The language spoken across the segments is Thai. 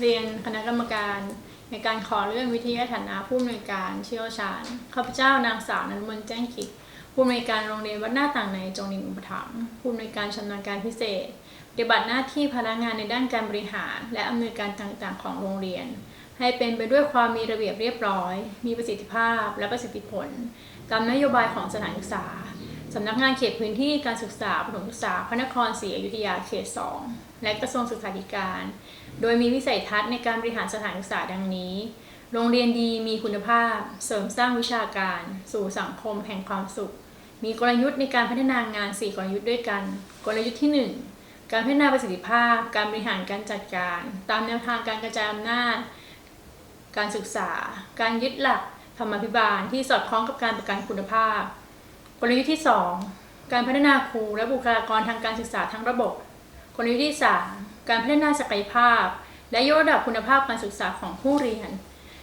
เรียนคณะกรรมการ ในการขอเลื่อนวิทยาฐานะผู้อำนวยการเชี่ยวชาญข้าพเจ้านางสาวนรมนแจ้งกิจผู้อำนวยการโรงเรียนวัดหน้าต่างในจงหนิงอุปถัมภ์ผู้อำนวยการชำนาญการพิเศษปฏิบัติหน้าที่พนักงานในด้านการบริหาร และอำนวยการต่างๆ ของโรงเรียน ให้เป็นไปด้วยความมีระเบียบเรียบร้อย มีประสิทธิภาพและประสิทธิผล ตามนโยบายของสถานศึกษาสำนักงานเขตพื้นที่การศึกษาประถมศึกษาพระนครศรีอยุธยาเขต 2 และกระทรวงศึกษาธิการ โดยมีวิสัยทัศน์ในการบริหารสถานศึกษาดังนี้ โรงเรียนดีมีคุณภาพ เสริมสร้างวิชาการ สู่สังคมแห่งความสุข มีกลยุทธ์ในการพัฒนางาน 4 กลยุทธ์ด้วยกัน กลยุทธ์ที่ 1 การพัฒนาประสิทธิภาพ การบริหารการจัดการ ตามแนวทางการกระจายอำนาจ การศึกษา การยึดหลักธรรมาภิบาลที่สอดคล้องกับการประกันคุณภาพ กลยุทธ์ที่ 2 การพัฒนาครูและบุคลากรทางการศึกษาทั้งระบบ กลยุทธ์ที่ 3 การพัฒนาศักยภาพ และยกระดับคุณภาพการศึกษาของผู้เรียน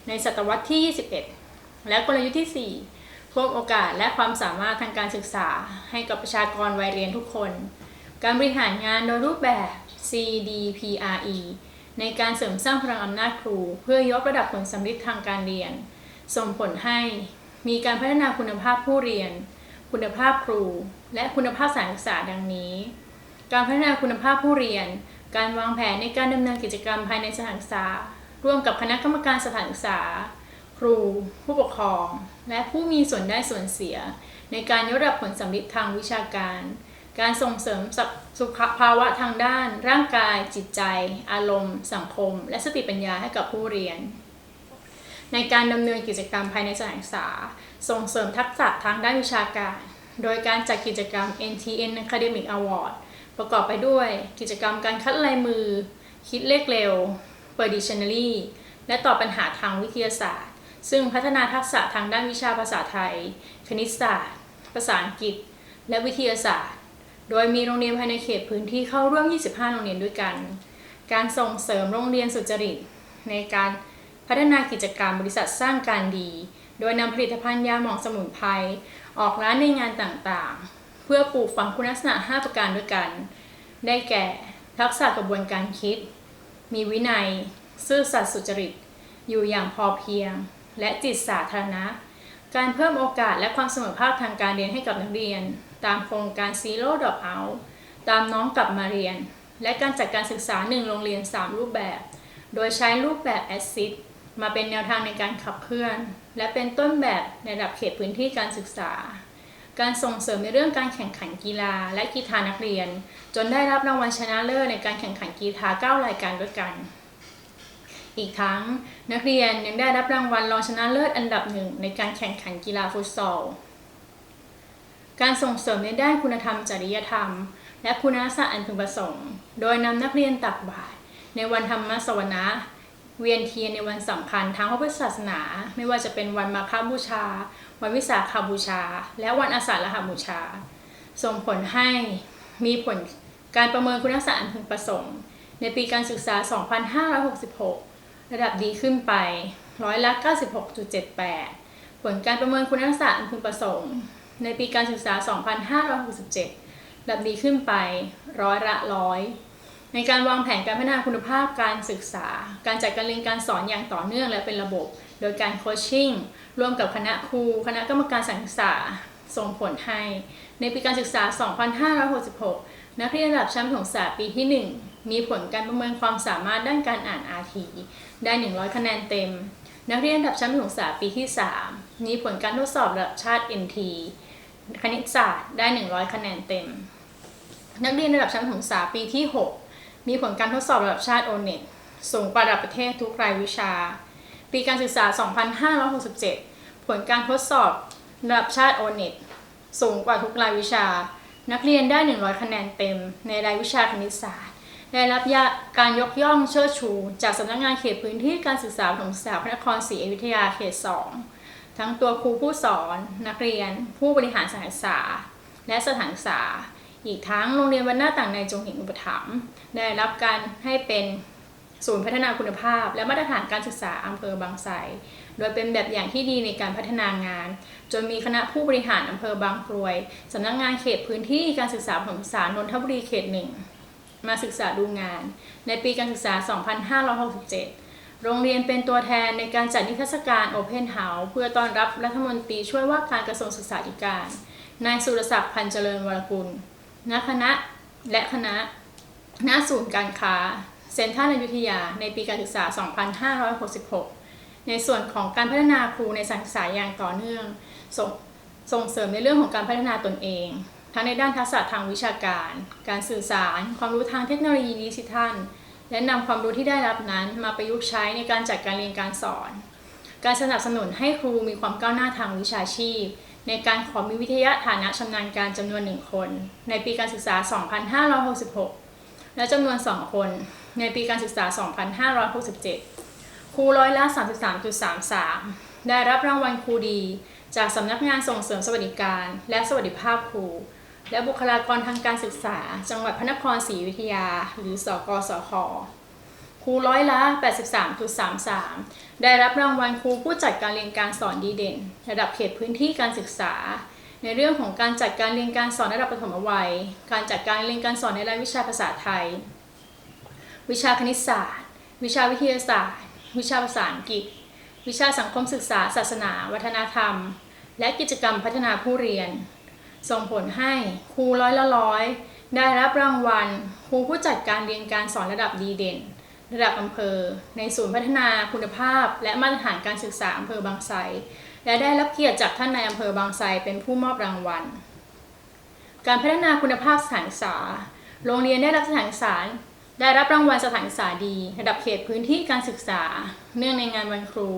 ในศตวรรษที่ 21 และกลยุทธ์ที่ 4 เพิ่มโอกาสและความสามารถทางการศึกษาให้กับประชากรวัยเรียนทุกคน การบริหารงานโดยรูปแบบ CDPRE ในการเสริมสร้างพลังอำนาจครู เพื่อยกระดับผลสำลิดทางการเรียน ส่งผลให้มีการพัฒนาคุณภาพผู้เรียน คุณภาพครู และคุณภาพสานศึกษาดังนี้ การพัฒนาคุณภาพผู้เรียน การวางแผนในการดำเนินกิจกรรมภายในสถานศึกษา ร่วมกับคณะกรรมการสถานศึกษา ครู ผู้ปกครอง และผู้มีส่วนได้ส่วนเสีย ในการยกระดับผลสำลิดทางวิชาการ การส่งเสริมสุขภาวะทางด้าน ร่างกาย จิตใจ อารมณ์ สังคม และสติปัญญาให้กับผู้เรียน ในการดำเนินกิจกรรมภายในสถานศึกษา ส่งเสริมทักษะทางด้านวิชาการ โดยการจัดกิจกรรม NTN Academic Award ประกอบไปด้วยกิจกรรมการคัดลายมือ คิดเลขเร็ว เปิดดิชันนารีและตอบปัญหาทางวิทยาศาสตร์ ซึ่งพัฒนาทักษะทางด้านวิชาภาษาไทย คณิตศาสตร์ ภาษาอังกฤษ และวิทยาศาสตร์ โดยมีโรงเรียนภายในเขตพื้นที่เข้าร่วม 25 โรงเรียนด้วยกัน การส่งเสริมโรงเรียนสุจริต ในการพัฒนากิจกรรมบริษัทสร้างการดี โดยนำผลิตภัณฑ์ยาหมองสมุนไพรออกร้านในงานต่างๆ เพื่อปลูกฝังคุณลักษณะ 5 ประการด้วยกัน ได้แก่ ทักษะกระบวนการคิด มีวินัย ซื่อสัตย์สุจริต อยู่อย่างพอเพียง และจิตสาธารณะ การเพิ่มโอกาสและความเสมอภาคทางการเรียนให้กับนักเรียน ตามโครงการ Zero Drop Out ตามน้องกลับมาเรียน และการจัดการศึกษา 1 โรงเรียน 3 รูปแบบ โดยใช้รูปแบบ Assist มาเป็นแนวทางในการขับเคลื่อน และเป็นต้นแบบในระดับเขตพื้นที่การศึกษา การส่งเสริมในเรื่องการแข่งขันกีฬา และกีฬานักเรียน จนได้รับรางวัลชนะเลิศในการแข่งขันกีฬา 9 รายการด้วยกัน อีกทั้งนักเรียนยังได้รับรางวัลรองชนะเลิศอันดับหนึ่งในการแข่งขันกีฬาฟุตซอล การส่งเสริมในด้านคุณธรรมจริยธรรม และคุณลักษณะอันพึงประสงค์ โดยนำนักเรียนตักบาตรในวันธรรมสวนะ เวียนเทียนในวันสำคัญทางพระพุทธศาสนา ไม่ว่าจะเป็นวันมาฆบูชา วันวิสาขบูชา และวันอาสาฬหบูชา ส่งผลให้มีผลการประเมินคุณลักษณะอันพึงประสงค์ ในปีการศึกษา 2566 ระดับดีขึ้นไปร้อยละ 96.78 ผลการประเมินคุณลักษณะอันพึงประสงค์ ในปีการศึกษา 2567 ระดับดีขึ้นไปร้อยละร้อย ในการวางแผนการพัฒนาคุณภาพการศึกษา การจัดการเรียนการสอนอย่างต่อเนื่องและเป็นระบบ โดยการโคชชิ่งร่วมกับคณะครู คณะกรรมการศึกษาส่งผลให้ ในปีการศึกษา 2566 นักเรียนระดับชั้นประถมศึกษาปีที่ 1 มีผลการประเมินความสามารถด้านการอ่าน RT ได้ 100 คะแนนเต็ม นักเรียนระดับชั้นประถมศึกษาปีที่ 3 มีผลการทดสอบระดับชาติ NT คณิตศาสตร์ได้ 100 คะแนนเต็ม นักเรียนระดับชั้นประถมศึกษาปีที่ 6 มีผลการทดสอบระดับชาติ O-NET สูงกว่าระดับประเทศทุกรายวิชา ปีการศึกษา 2567 ผลการทดสอบระดับชาติ O-NET สูงกว่าทุกรายวิชา นักเรียนได้ 100 คะแนนเต็ม ในรายวิชาคณิตศาสตร์ ได้รับาการยกย่องเชิดชู จากสำนักงานเขตพื้นที่การศึกษาประถมศึกษาพระนครศรีอยุธยาเขต 2 ทั้งตัวครูผู้สอน นักเรียน ผู้บริหารสถานศึกษา และสถานศึกษา อีกทั้งโรงเรียนวันหน้าต่างในจงเห็นอุปถัมภ์ได้รับการให้เป็นศูนย์พัฒนาคุณภาพ และมาตรฐานการศึกษาอำเภอบางไทรโดยเป็นแบบอย่างที่ดีในการพัฒนางาน จนมีคณะผู้บริหารอำเภอบางกรวยสำนักงานเขตพื้นที่การศึกษาประถมศึกษานนทบุรีเขตหนึ่งมาศึกษาดูงาน ในปีการศึกษา 2567 โรงเรียนเป็นตัวแทนในการจัดนิทรรศการ Open House เพื่อต้อนรับรัฐมนตรีช่วยว่าการกระทรวงศึกษาธิการ นายสุรศักดิ์พันเจริญวรกุล ณคณะและคณะณศูนย์การค้าเซ็นทรัลอยุธยา ในปีการศึกษา 2566 ในส่วนของการพัฒนาครูในสถานศึกษาอย่างต่อเนื่องส่งส่งเสริมในเรื่องของการพัฒนาตนเอง ทั้งในด้านทักษะทางวิชาการ การสื่อสาร ความรู้ทางเทคโนโลยีดิจิทัล และนำความรู้ที่ได้รับนั้นมาประยุกต์ใช้ในการจัดการเรียนการสอน การสนับสนุนให้ครูมีความก้าวหน้าทางวิชาชีพ ในการขอมีวิทยาฐานะชำนาญการจำนวนหนึ่งคน ในปีการศึกษา 2566 และจำนวน 2 คน ในปีการศึกษา 2567 ครูร้อยละ 33.33 ได้รับรางวัลครูดี จากสำนักงานส่งเสริมสวัสดิการ และสวัสดิภาพครู และบุคลากรทางการศึกษา จังหวัดพระนครศรีอยุธยา หรือสกสค ครูร้อยละ 83.33 ได้รับรางวัลครูผู้จัดการเรียนการสอนดีเด่น ระดับเขตพื้นที่การศึกษา ในเรื่องของการจัดการเรียนการสอนระดับประถมวัย การจัดการเรียนการสอนในรายวิชาภาษาไทย วิชาคณิตศาสตร์ วิชาวิทยาศาสตร์ วิชาภาษาอังกฤษ วิชาสังคมศึกษา ศาสนา วัฒนธรรม และกิจกรรมพัฒนาผู้เรียน ส่งผลให้ครูร้อยละร้อยได้รับรางวัลครูผู้จัดการเรียนการสอนระดับดีเด่น ระดับอำเภอ ในศูนย์พัฒนาคุณภาพ และมาตรฐานการศึกษาอำเภอบางไทรและได้รับเกียรติจากท่านนายอำเภอบางไทรเป็นผู้มอบรางวัล การพัฒนาคุณภาพสถานศึกษา โรงเรียนได้รับสถานศึกษาได้รับรางวัลสถานศึกษาดี ระดับเขตพื้นที่การศึกษา เนื่องในงานวันครู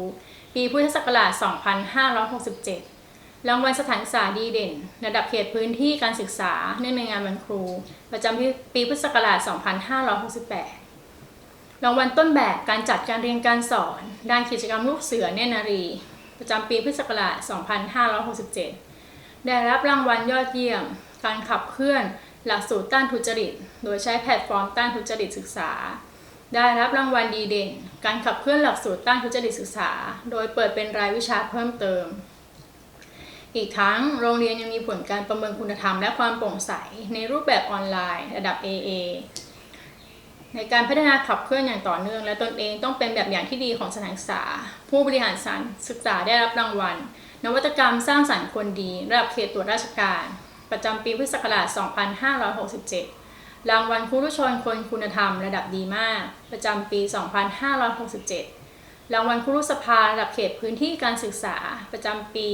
ปีพุทธศักราช 2567 รางวัลสถานศึกษาดีเด่น ระดับเขตพื้นที่การศึกษา เนื่องในงานวันครู ประจำปีพุทธศักราช 2568 รางวัลต้นแบบการจัดการเรียนการสอน ด้านกิจกรรมลูกเสือเนนารี ประจำปีพุทธศักราช 2567 ได้รับรางวัลยอดเยี่ยม การขับเคลื่อนหลักสูตรต้านทุจริต โดยใช้แพลตฟอร์มต้านทุจริตศึกษา ได้รับรางวัลดีเด่น การขับเคลื่อนหลักสูตรต้านทุจริตศึกษา โดยเปิดเป็นรายวิชาเพิ่มเติม อีกทั้งโรงเรียนยังมีผลการประเมินคุณธรรมและความโปร่งใสในรูปแบบออนไลน์ ระดับ AA ในการพัฒนาขับเคลื่อนอย่างต่อเนื่อง และตนเองต้องเป็นแบบอย่างที่ดีของสถานศึกษา ผู้บริหารสานศึกษาได้รับรางวัล นวัตกรรมสร้างสรรค์คนดี ระดับเขตตรวจราชการ ประจำปีพุทธศักราช 2567 รางวัลครูรุชนคนคุณธรรมระดับดีมาก ประจำปี 2567 รางวัลครูรุสภาระดับเขตพื้นที่การศึกษาประจำปี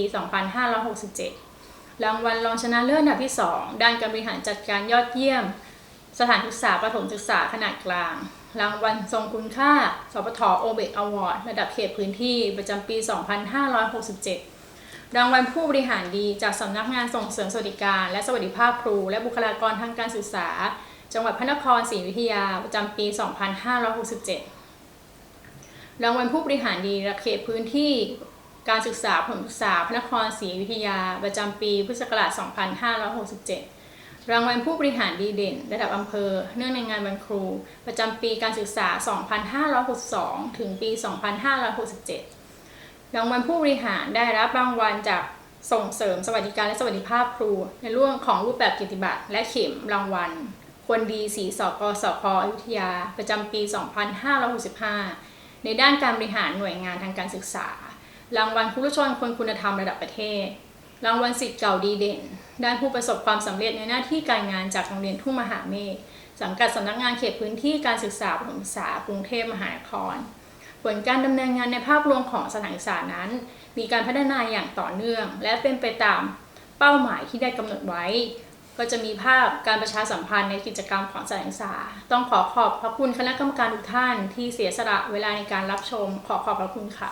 2567 รางวัลรองชนะเลิศอันดับที่ 2 ด้านการบริหารจัดการยอดเยี่ยม สถานศึกษาประถมศึกษาขนาดกลาง รางวัลทรงคุณค่า สปทโอเบกอวอร์ดระดับเขตพื้นที่ประจำปี 2567 รางวัลผู้บริหารดีจากสำนักงานส่งเสริมสวัสดิการและสวัสดิภาพครู และบุคลากรทางการศึกษา จังหวัดพระนครศรีอยุธยาประจำปี 2567 รางวัลผู้บริหารดีระดับเขตพื้นที่การศึกษาประถมศึกษาพระนครศรีอยุธยาประจำปีพุทธศักราช 2567 รางวัลผู้บริหารดีเด่น ระดับอำเภอ เนื่องในงานวันครู ประจำปีการศึกษา 2562 ถึงปี 2567 รางวัลผู้บริหารได้รับรางวัลจากส่งเสริมสวัสดิการและสวัสดิภาพครู ในเรื่องของรูปแบบกิตติบัตรและเข็มรางวัลควรดีสีสกสพอยุธยา ประจำปี 2565 ในด้านการบริหารหน่วยงานทางการศึกษา รางวัลครูรุชนคนคุณธรรมระดับประเทศ รางวัลสิทธิ์เก่าดีเด่น ด้านผู้ประสบความสำเร็จในหน้าที่การงานจากโรงเรียนทุ่งมหาเมฆสังกัดสำนักงานเขตพื้นที่การศึกษาประถมศึกษากรุงเทพมหานคร ผลการดำเนินงานในภาพรวมของสถานศึกษานั้น มีการพัฒนาอย่างต่อเนื่อง และเป็นไปตามเป้าหมายที่ได้กำหนดไว้ ก็จะมีภาพการประชาสัมพันธ์ในกิจกรรมของสถานศึกษา ต้องขอขอบพระคุณคณะกรรมการทุกท่านที่เสียสละเวลาในการรับชม ขอขอบพระคุณค่ะ